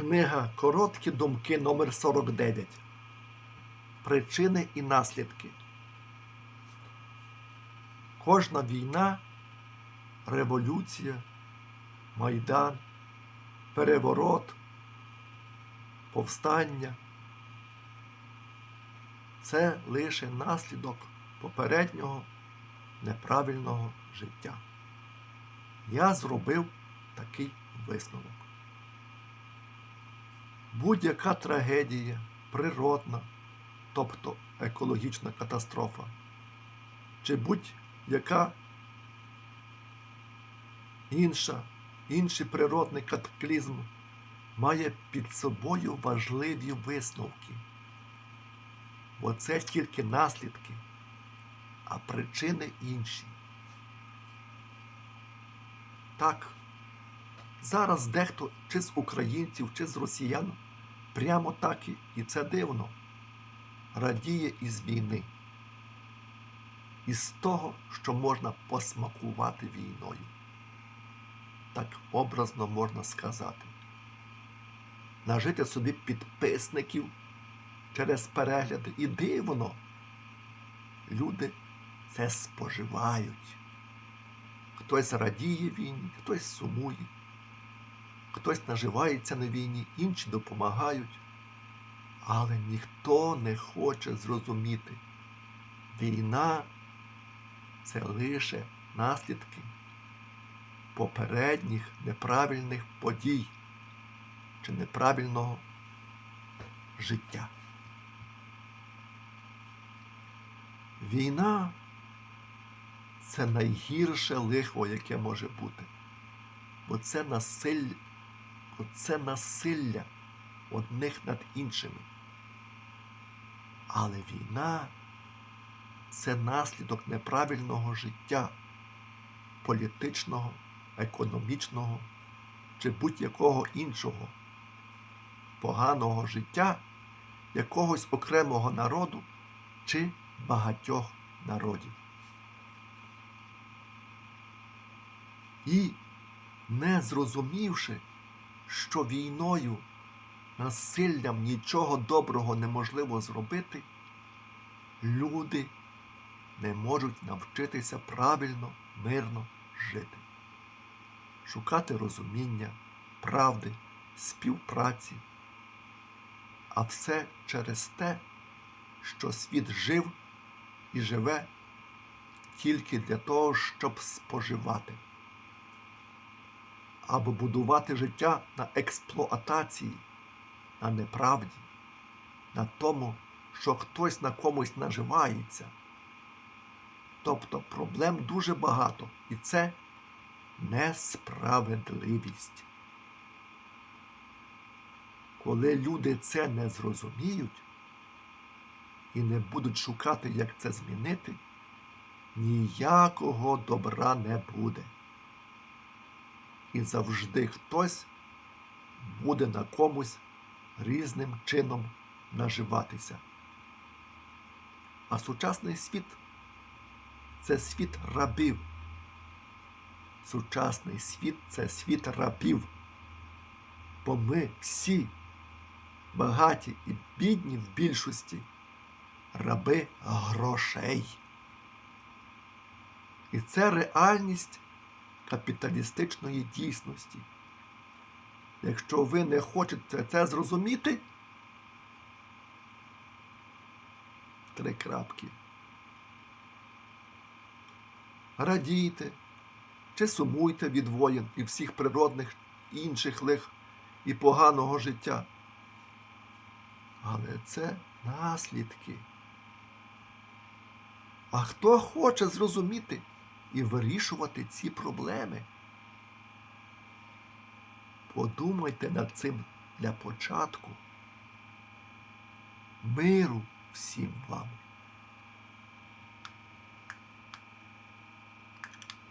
Книга Короткі думки номер 49 Причини і наслідки. Кожна війна, революція, майдан, переворот, повстання це лише наслідок попереднього неправильного життя. Я зробив такий висновок. Будь-яка трагедія, природна, тобто екологічна катастрофа, чи будь-яка інша, інший природний катаклізм має під собою важливі висновки. Бо це тільки наслідки, а причини інші. Так, Зараз дехто чи з українців, чи з росіян прямо так і, і це дивно, радіє із війни, із того, що можна посмакувати війною. Так образно можна сказати. Нажити собі підписників через перегляди і дивно. Люди це споживають. Хтось радіє війні, хтось сумує. Хтось наживається на війні, інші допомагають. Але ніхто не хоче зрозуміти. Війна це лише наслідки попередніх неправильних подій чи неправильного життя. Війна це найгірше лихо, яке може бути. Бо це насилля це насилля одних над іншими. Але війна це наслідок неправильного життя, політичного, економічного чи будь-якого іншого поганого життя якогось окремого народу чи багатьох народів. І не зрозумівши, що війною, насиллям нічого доброго неможливо зробити, люди не можуть навчитися правильно, мирно жити, шукати розуміння, правди, співпраці. А все через те, що світ жив і живе тільки для того, щоб споживати або будувати життя на експлуатації, на неправді, на тому, що хтось на комусь наживається. Тобто проблем дуже багато, і це несправедливість. Коли люди це не зрозуміють і не будуть шукати, як це змінити, ніякого добра не буде і завжди хтось буде на комусь різним чином наживатися. А сучасний світ це світ рабів. Сучасний світ це світ рабів. Бо ми всі багаті і бідні в більшості раби грошей. І це реальність капіталістичної дійсності. Якщо ви не хочете це зрозуміти, три крапки. Радійте чи сумуйте від воїн і всіх природних інших лих і поганого життя. Але це наслідки. А хто хоче зрозуміти? І вирішувати ці проблеми. Подумайте над цим для початку. Миру всім вам.